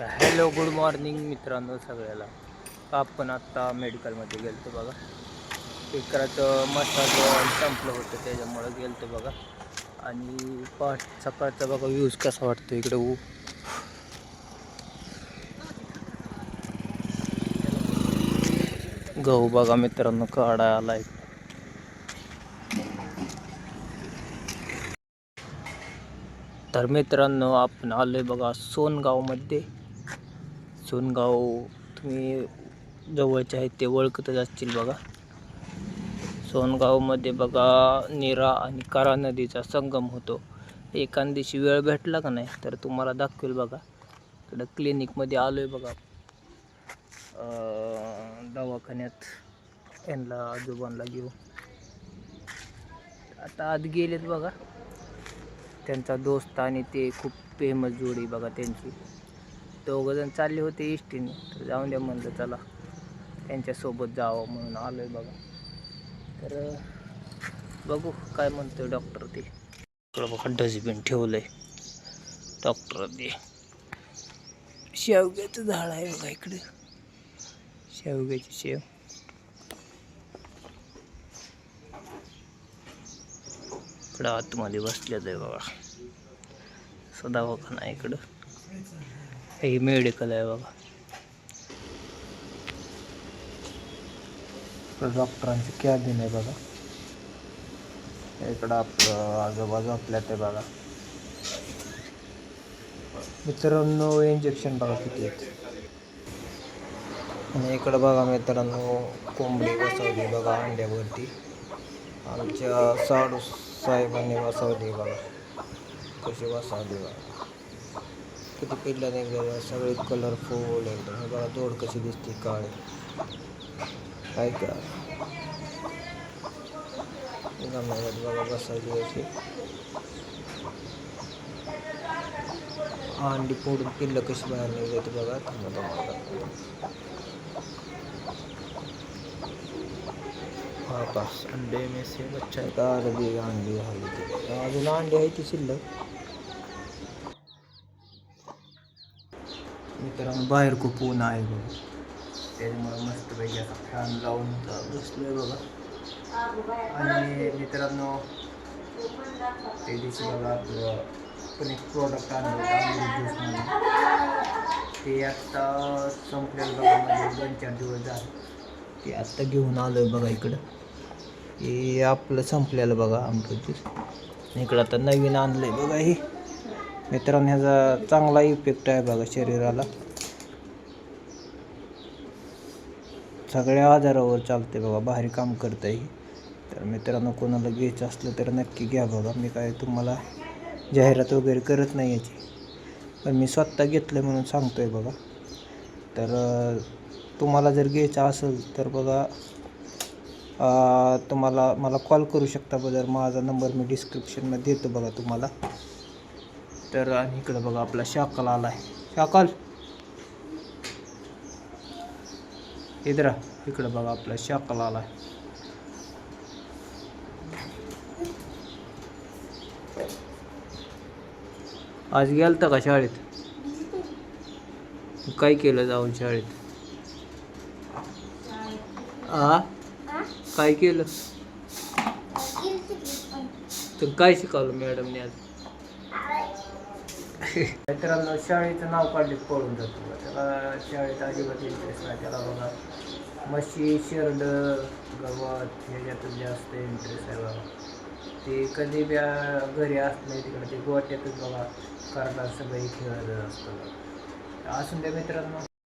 Hello good morning मित्रांनो सगळ्याला. आपण आत्ता मेडिकलमध्ये गेलतो बघा. इकराचं मसाज संपलं होतं त्याच्यामुळं गेलो होतो बघा. आणि पाठ सकाळचा बघा व्ह्यूज कसा वाटतो इकडे ऊ गहू बघा मित्रांनो काढा आलाय. तर मित्रांनो आपण आलोय बघा सोनगावमध्ये. सोनगाव तुम्ही जवळचे आहेत ते ओळखतच असतील बघा. सोनगावमध्ये बघा नीरा आणि कारा नदीचा संगम होतो. एखाद दिवशी वेळ भेटला का नाही तर तुम्हाला दाखवेल बघा. इकडं क्लिनिकमध्ये आलो आहे बघा. दवाखान्यात यांना आजोबांना घेऊ आता आत गेलेत बघा. त्यांचा दोस्त आणि ते खूप फेमस जोडी बघा त्यांची. दोघंजण चालले होते इष्टीने तर जाऊन द्या म्हणलं चला त्यांच्यासोबत जावं म्हणून आलो आहे बघा. तर बघू काय म्हणतोय डॉक्टर ते. इकडं बघा डस्टबिन ठेवलं आहे डॉक्टर ते. शेवग्याचं झाड आहे बघा इकडे. शेवग्याची शेव. इकडं आतमध्ये बसल्याच आहे बघा. सदावाखाना इकडं. हे मेडिकल आहे बघा. इकडं डॉक्टरांची कॅबिन आहे बघा. इकडं आपलं आजूबाजू आपल्यात आहे बघा. मित्रांनो इंजेक्शन बघा किती आहेत. आणि इकडं बघा मित्रांनो कोंबडी बसवली बघा अंड्यावरती. आमच्या साडू साहेबांनी बसवली बघा. कशी बसवली बघा. किती पिल्ला निघाले सगळे कलरफुल एकदम बघा दोड कशी दिसते काळे काय? का गमल्यात बघा बसायची अशी अंडी फोडून पिल्लं कशी बाहेर बघा थांबा पास अंडे में से बच्चा का अंडी ती अजून अंडी आहे ती शिल्लक मित्रांनो बाहेर खूप ऊन आहे बघा. त्याच्यामुळे मस्त पैकी असा फॅन लावून बसलोय बघा. आणि मित्रांनो ते दिवशी बघा आपलं पण एक प्रोडक्ट आणलं होतं ज्यूस म्हणून ते आत्ता संपलेलं बघा म्हणजे दोन चार दिवस झाले. ते आत्ता घेऊन आलो आहे बघा इकडं. हे आपलं संपलेलं बघा आमचं ज्यूस इकडं आता नवीन आणलं आहे बघा हे. मित्रांनो ह्याचा चांगला इफेक्ट आहे बघा शरीराला. सगळ्या आजारावर चालते बघा भारी काम करतं येईल तर मित्रांनो कोणाला घ्यायचं असलं तर नक्की घ्या बघा मी काय तुम्हाला जाहिरात वगैरे करत नाही याची. पण मी स्वतः घेतलं म्हणून सांगतो आहे बघा तर तुम्हाला जर घ्यायचं असेल तर बघा तुम्हाला मला कॉल करू शकता बघा माझा नंबर मी डिस्क्रिप्शनमध्ये देतो बघा तुम्हाला. तर आणि इकडं बघा आपला शाकाल आला आहे शाकाल? इधर इकडं बघा आपला शकल आला आज गेलता का शाळेत? काय केलं जाऊन शाळेत? आ? काय केलं? तर काय शिकवलं मॅडमने आज? मित्रांनो शाळेचं नाव काढले पळून जातो. त्याला शाळेत अजिबात इंटरेस्ट नाही त्याला बघा म्हशी शेरड गवत ह्याच्यातच जास्त इंटरेस्ट आहे बघा ते कधी बी घरी असत नाही तिकडे ते गोट्यातच बघा करतात सगळे खेळत असतं असून द्या मित्रांनो.